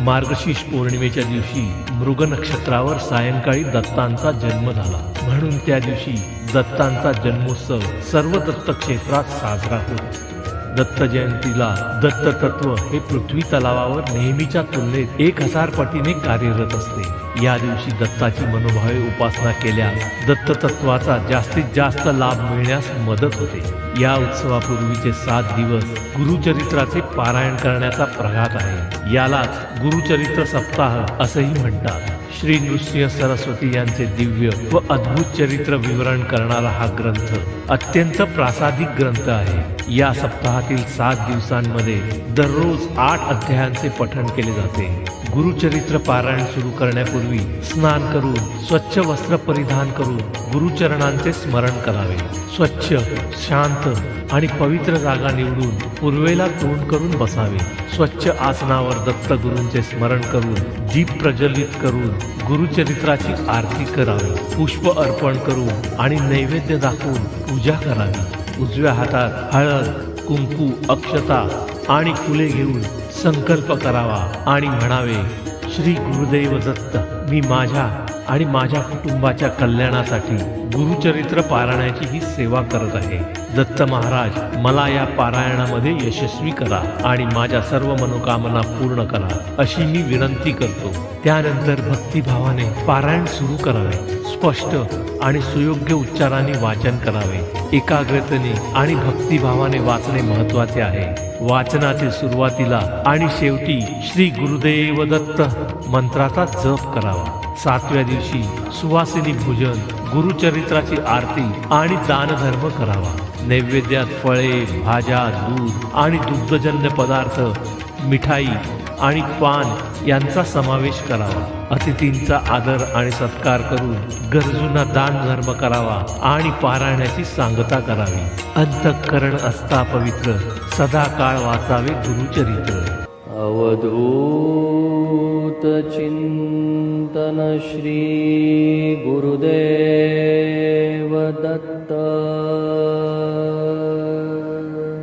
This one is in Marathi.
मार्गशीर्ष पौर्णिमेच्या दिवशी मृग नक्षत्रावर सायंकाळी दत्तांचा जन्म झाला. म्हणून त्या दिवशी दत्तांचा जन्मोत्सव सर्व दत्त क्षेत्रात साजरा होतो. दत्त जयंतीला दत्त तत्व हे पृथ्वी तलावावर नेहमीच्या तुलनेत एक हजार पटीने कार्यरत असते. या दिवशी दत्ताची मनोभावे उपासना केल्यास दत्त तत्वाचा जास्तीत जास्त लाभ मिळण्यास मदत होते. या उत्सवापूर्वीचे सात दिवस गुरुचरित्राचे पारायण करण्याचा प्रघात आहे. यालाच गुरुचरित्र सप्ताह असंही म्हणतात. श्री नृसिंह सरस्वती यांचे दिव्य व अद्भुत चरित्र विवरण करणारा हा ग्रंथ अत्यंत प्रासादिक ग्रंथ आहे. या सप्ताहातील सात दिवसांमध्ये दररोज आठ अध्यायांचे पठण केले जाते. गुरुचरित्र पारायण सुरू करण्यापूर्वी स्नान करून स्वच्छ वस्त्र परिधान करून गुरुचरणांचे स्मरण करावे. स्वच्छ शांत आणि पवित्र जागा निवडून पूर्वेला तोंड करून बसावे. स्वच्छ आसनावर दत्तगुरूंचे स्मरण करून दीप प्रज्वलित करून गुरुचरित्राची आरती करावी पुष्प अर्पण करून आणि नैवेद्य दाखवून पूजा करावी. उजव्या हातात हळद कुंकू अक्षता आणि फुले घेऊन संकल्प करावा आणि म्हणावे श्री गुरुदेव दत्त मी माझ्या आणि माझ्या कुटुंबाच्या कल्याणासाठी गुरुचरित्र पारायणाची ही सेवा करत आहे. दत्त महाराज मला या पारायणामध्ये यशस्वी करा आणि माझ्या सर्व मनोकामना पूर्ण करा अशी मी विनंती करतो. त्यानंतर भक्तिभावाने पारायण सुरू करावे स्पष्ट आणि सुयोग्य उच्चाराने वाचन करावे. एकाग्रतेने आणि भक्तिभावाने वाचणे महत्त्वाचे आहे. वाचनाचे सुरुवातीला आणि शेवटी श्री गुरुदेव दत्त मंत्राचा जप करावा. सातव्या दिवशी सुवासिनी भोजन गुरुचरित्राची आरती आणि दानधर्म करावा. नैवेद्यात फळे भाज्या दूध आणि दुग्धजन्य पदार्थ मिठाई आणि पान यांचा समावेश करावा. अतिथींचा आदर आणि सत्कार करून गरजूंना दान धर्म करावा आणि पारायणाची सांगता करावी. अंतःकरण असता पवित्र सदा काळ वाचावे गुरुचरित्र. अवधू त